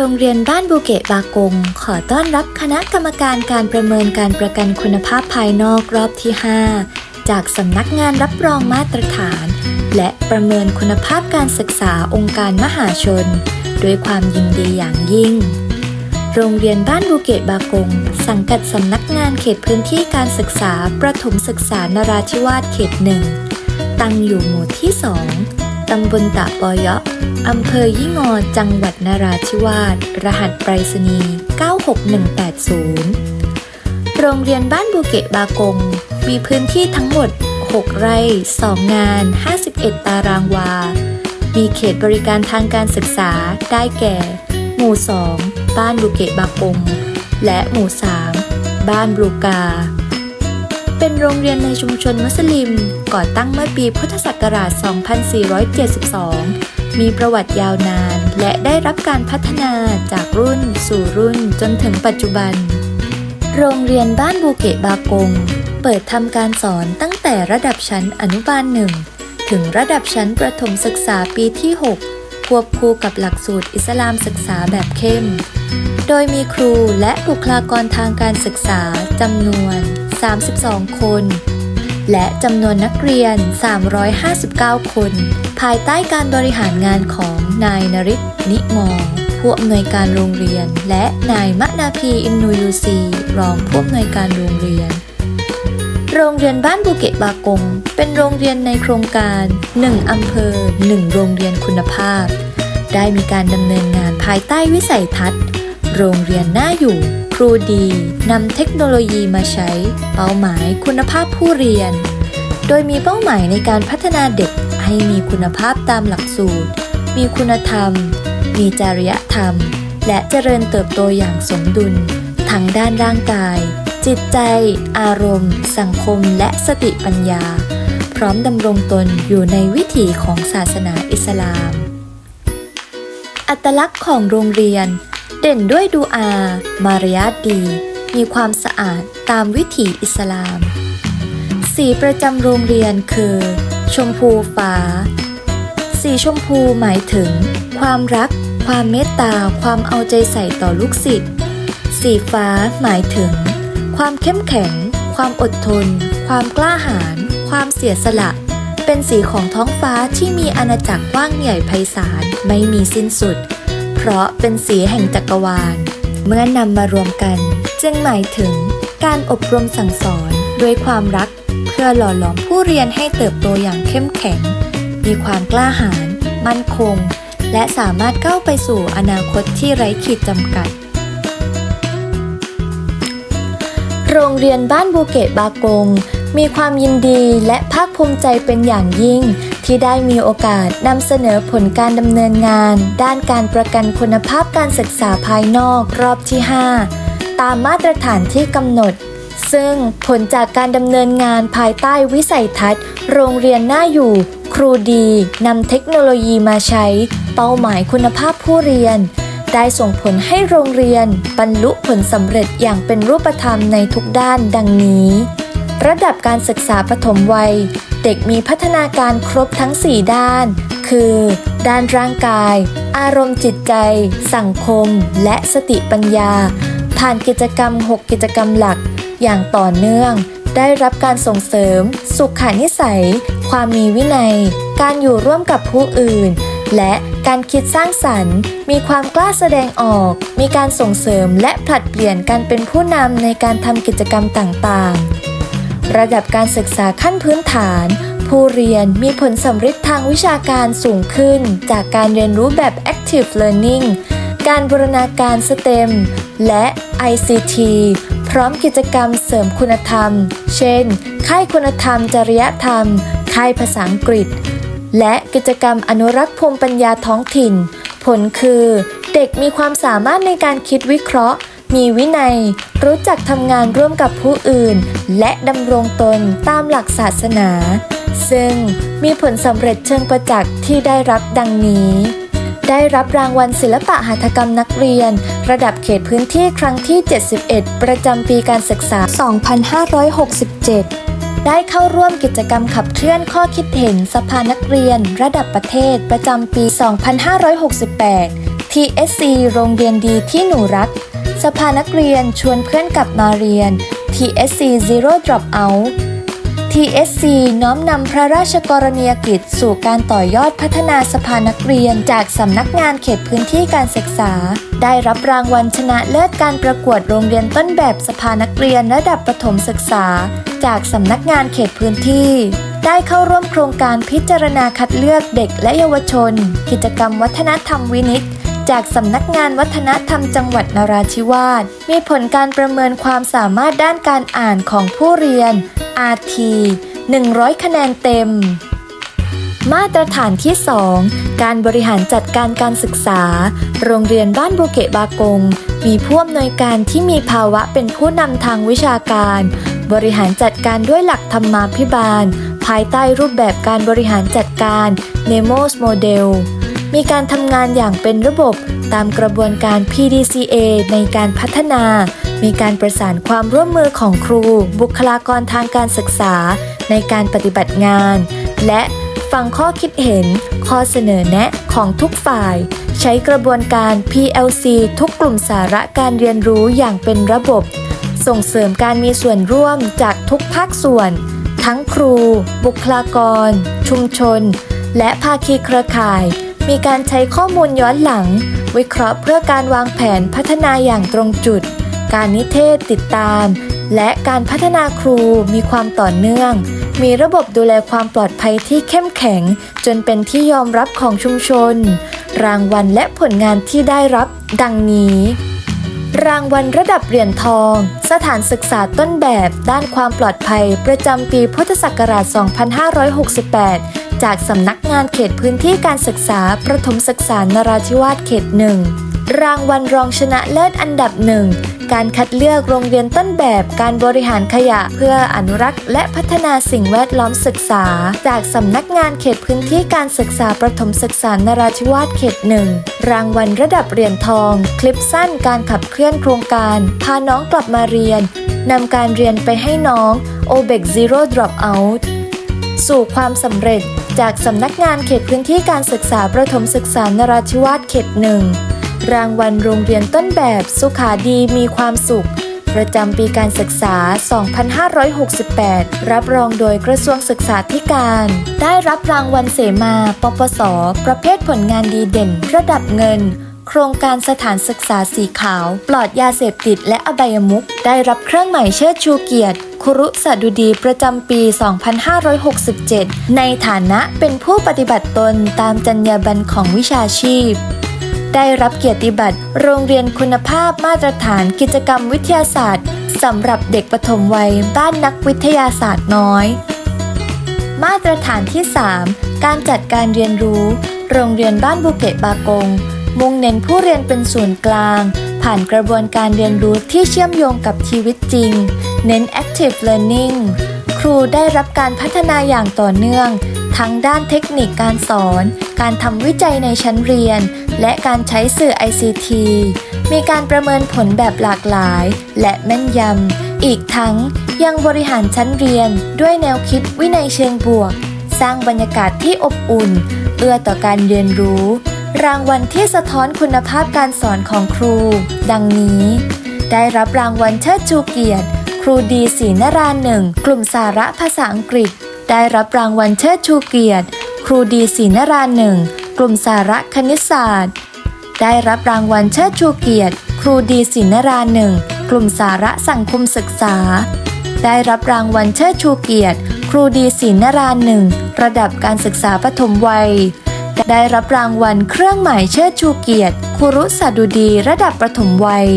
รงเรียนบ้านบูเกะบากง ขอต้อนรับคณะกรรมการการประเมินการประกันคุณภาพภายนอกรอบที่ 5 จากสำนักงานรับรองมาตรฐาน และประเมินคุณภาพการศึกษาองค์การมหาชน ด้วยความยินดีอย่างยิ่ง โรงเรียนบ้านบูเกะบากง สังกัดสำนักงานเขตพื้นที่การศึกษาประถมศึกษานราธิวาสเขตหนึ่งตั้งอยู่หมู่ที่ 2 ตำบลตะปอยะอำเภอยี่งอจังหวัดนราธิวาส รหัสไปรษณีย์ 96180 โรงเรียนบ้านบูเกะบากง มีพื้นที่ทั้งหมด 6 ไร่ 2 งาน 51 ตารางวา มีเขตบริการทางการศึกษา ได้แก่ หมู่ 2 บ้านบูเกะบากง และหมู่ 3 บ้านบลูกา เป็นโรงเรียนในชุมชนมุสลิม ก่อตั้งเมื่อปีพุทธศักราช 2472 มีประวัติยาวนาน และได้รับการพัฒนาจากรุ่น สู่รุ่นจนถึงปัจจุบัน โรงเรียนบ้านบูเกะบากง เปิดทำการสอนตั้งแต่ระดับชั้นอนุบาลหนึ่งถึงระดับชั้นประถมศึกษาปีที่ 6 ควบคู่กับหลักสูตรอิสลามศึกษาแบบเข้ม โดยมีครูและบุคลากรทางการศึกษาจำนวน 32 คน และจำนวนนักเรียน 359 คน ภายใต้การบริหารงานของนายนริศนิมองผู้อำนวยการโรงเรียน และนายมะนาพีอินนูยูซีรองผู้อำนวยการโรงเรียน โรงเรียนบ้านบูเกะบากง เป็นโรงเรียนในโครงการ 1 อำเภอ 1 โรงเรียนคุณภาพ ได้มีการดำเนินงานภายใต้วิสัยทัศน์ โรงเรียนน่าอยู่ ครูดีนำเทคโนโลยีมาใช้ เป้าหมายคุณภาพผู้เรียน โดยมีเป้าหมายในการพัฒนาเด็กให้มีคุณภาพตามหลักสูตร มีคุณธรรม มีจริยธรรม และเจริญเติบโตอย่างสมดุล ทั้งด้านร่างกาย จิตใจ อารมณ์ สังคม และสติปัญญา พร้อมดำรงตนอยู่ในวิถีของศาสนาอิสลาม อัตลักษณ์ของโรงเรียน เด่นด้วยดูอา มารยาทดี มีความสะอาดตามวิถีอิสลาม สีประจำโรงเรียนคือ ชมพูฟ้า สีชมพูหมายถึง ความรัก ความเมตตา ความเอาใจใส่ต่อลูกศิษย์ สีฟ้าหมายถึง ความเข้มแข็ง ความอดทน ความกล้าหาญ ความเสียสละ เป็นสีของท้องฟ้าที่มีอาณาจักรกว้างใหญ่ไพศาล ไม่มีสิ้นสุด เพราะเป็นสีแห่งจักรวาล เมื่อนำมารวมกัน จึงหมายถึงการอบรมสั่งสอนด้วยความรัก เพื่อหล่อหลอมผู้เรียนให้เติบโตอย่างเข้มแข็ง มีความกล้าหาญมั่นคง และสามารถก้าวไปสู่อนาคตที่ไร้ขีดจำกัด โรงเรียนบ้านบูเกะบากง มีความยินดีและภาคภูมิใจเป็นอย่างยิ่ง ที่ได้มีโอกาสนำเสนอผลการดำเนินงาน ด้านการประกันคุณภาพการศึกษาภายนอกรอบที่ 5 ตามมาตรฐานที่กำหนด ซึ่งผลจากการดำเนินงานภายใต้วิสัยทัศน์ โรงเรียนน่าอยู่ ครูดีนำเทคโนโลยีมาใช้ เป้าหมายคุณภาพผู้เรียนได้ส่งผลให้โรงเรียน บรรลุผลสำเร็จอย่างเป็นรูปธรรมในทุกด้านดังนี้ ระดับการศึกษาปฐมวัย เด็กมีพัฒนาการครบทั้ง 4 ด้าน คือ ด้านร่างกาย อารมณ์จิตใจ สังคม และสติปัญญา ผ่านกิจกรรม 6 กิจกรรมหลัก อย่างต่อเนื่อง ได้รับการส่งเสริม สุขานิสัย ความมีวินัย การอยู่ร่วมกับผู้อื่น และการคิดสร้างสรรค์ มีความกล้าแสดงออก มีการส่งเสริมและผลัดเปลี่ยนการเป็นผู้นำในการทำกิจกรรมต่างๆ ระดับการศึกษาขั้นพื้นฐาน ผู้เรียนมีผลสำเร็จทางวิชาการสูงขึ้น จากการเรียนรู้แบบ active learning การบูรณาการ STEM และ ICT พร้อมกิจกรรมเสริมคุณธรรม เช่น ค่ายคุณธรรม จริยธรรม ค่ายภาษาอังกฤษ และกิจกรรมอนุรักษ์ภูมิปัญญาท้องถิ่น ผลคือ เด็กมีความสามารถในการคิดวิเคราะห์ มีวินัย รู้จักทำงานร่วมกับผู้อื่น และดำรงตนตามหลักศาสนา ซึ่งมีผลสำเร็จเชิงประจักษ์ที่ได้รับดังนี้ ได้รับรางวัลศิลปะหัตถกรรมนักเรียน ระดับเขตพื้นที่ครั้งที่ 71 ประจำปีการศึกษา 2567ได้เข้าร่วมกิจกรรมขับเคลื่อนข้อคิดเห็นสภานักเรียน ระดับประเทศประจำปี 2568 TSC โรงเรียนดีที่หนูรัก สภานักเรียนชวนเพื่อนกลับมาเรียน TSC Zero Dropout TSC น้อมนำพระราชกรณียกิจ สู่การต่อยอดพัฒนาสภานักเรียนจากสำนักงานเขตพื้นที่การศึกษา ได้รับรางวัลชนะเลิศการประกวดโรงเรียนต้นแบบสภานักเรียนระดับประถมศึกษา จากสำนักงานเขตพื้นที่ ได้เข้าร่วมโครงการพิจารณาคัดเลือกเด็กและเยาวชน กิจกรรมวัฒนธรรมวินิต จากสำนักงานวัฒนธรรมจังหวัดนราธิวาส มีผลการประเมินความสามารถด้านการอ่านของผู้เรียน RT 100 คะแนนเต็ม มาตรฐานที่ 2 การบริหารจัดการการศึกษา โรงเรียนบ้านบุเกะบากง มีผู้อำนวยการที่มีภาวะเป็นผู้นำทางวิชาการ บริหารจัดการด้วยหลักธรรมาภิบาล ภายใต้รูปแบบการบริหารจัดการ NEMOS Model มีการทำงานอย่างเป็นระบบตามกระบวนการ PDCA ในการพัฒนา มีการประสานความร่วมมือของครู บุคลากรทางการศึกษา ในการปฏิบัติงาน และฟังข้อคิดเห็น ข้อเสนอแนะของทุกฝ่าย ใช้กระบวนการ PLC ทุกกลุ่มสาระการเรียนรู้อย่างเป็นระบบ ส่งเสริมการมีส่วนร่วมจากทุกภาคส่วน ทั้งครู บุคลากร ชุมชน และภาคีเครือข่าย มีการใช้ข้อมูลย้อนหลัง วิเคราะห์เพื่อการวางแผนพัฒนาอย่างตรงจุด การนิเทศติดตาม และการพัฒนาครูมีความต่อเนื่อง มีระบบดูแลความปลอดภัยที่เข้มแข็ง จนเป็นที่ยอมรับของชุมชน รางวัลและผลงานที่ได้รับ ดังนี้รางวัลระดับเหรียญทอง สถานศึกษาต้นแบบด้านความปลอดภัยประจำปีพุทธศักราช 2568 จากสำนักงานเขตพื้นที่การศึกษาประถมศึกษานราธิวาสเขตหนึ่งรางวัลรองชนะเลิศอันดับหนึ่งการคัดเลือกโรงเรียนต้นแบบการบริหารขยะเพื่ออนุรักษ์และพัฒนาสิ่งแวดล้อมศึกษา จากสำนักงานเขตพื้นที่การศึกษาประถมศึกษานราธิวาสเขตหนึ่งรางวัลระดับเหรียญทอง คลิปสั้นการขับเคลื่อนโครงการ พาน้องกลับมาเรียนนำการเรียนไปให้น้อง OBEC Zero Dropout สู่ความสำเร็จ จากสำนักงานเขตพื้นที่การศึกษาประถมศึกษานราธิวาสเขตหนึ่งรางวัลโรงเรียนต้นแบบสุขาดีมีความสุข ประจำปีการศึกษา 2568 รับรองโดยกระทรวงศึกษาธิการ ได้รับรางวัลเสมา ปปส ประเภทผลงานดีเด่น ระดับเงิน โครงการสถานศึกษาสีขาว ปลอดยาเสพติดและอบายมุขได้รับเครื่องหมายเชิดชูเกียรติครุสดุดีประจำปี 2567 ในฐานะเป็นผู้ปฏิบัติตนตามจรรยาบรรณของวิชาชีพ ได้รับเกียรติบัตร โรงเรียนคุณภาพมาตรฐานกิจกรรมวิทยาศาสตร์สำหรับเด็กปฐมวัยบ้านนักวิทยาศาสตร์น้อย มาตรฐานที่ 3 การจัดการเรียนรู้ โรงเรียนบ้านบุเกะบากง มุ่งเน้นผู้เรียนเป็นศูนย์กลาง ผ่านกระบวนการเรียนรู้ที่เชื่อมโยงกับชีวิตจริง เน้น active learning ครูได้รับการพัฒนาอย่างต่อเนื่อง ทั้งด้านเทคนิคการสอน การทำวิจัยในชั้นเรียน และการใช้สื่อ ICT มีการประเมินผลแบบหลากหลาย และแม่นยำ อีกทั้งยังบริหารชั้นเรียนด้วยแนวคิดวินัยเชิงบวก สร้างบรรยากาศที่อบอุ่น เอื้อต่อการเรียนรู้ รางวัลที่สะท้อนคุณภาพการสอนของครู ดังนี้ ได้รับรางวัลเชิดชูเกียรติ ครูดีศรีนราหนึ่งกลุ่มสาระภาษาอังกฤษ ได้รับรางวัลเชิดชูเกียรติ ครูดีศรีนราหนึ่งกลุ่มสาระคณิตศาสตร์ ได้รับรางวัลเชิดชูเกียรติ ครูดีศรีนราหนึ่งกลุ่มสาระสังคมศึกษา ได้รับรางวัลเชิดชูเกียรติ ครูดีศรีนราหนึ่งระดับการศึกษาปฐมวัย ได้รับรางวัลเครื่องหมายเชิดชูเกียรติครุสดุดีระดับประถมวัย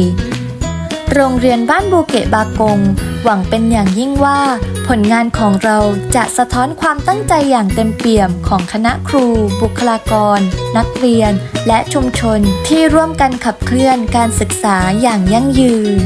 โรงเรียนบ้านบูเกะบากง หวังเป็นอย่างยิ่งว่า ผลงานของเราจะสะท้อนความตั้งใจอย่างเต็มเปี่ยมของคณะครู บุคลากร นักเรียน และชุมชนที่ร่วมกันขับเคลื่อนการศึกษาอย่างยั่งยืน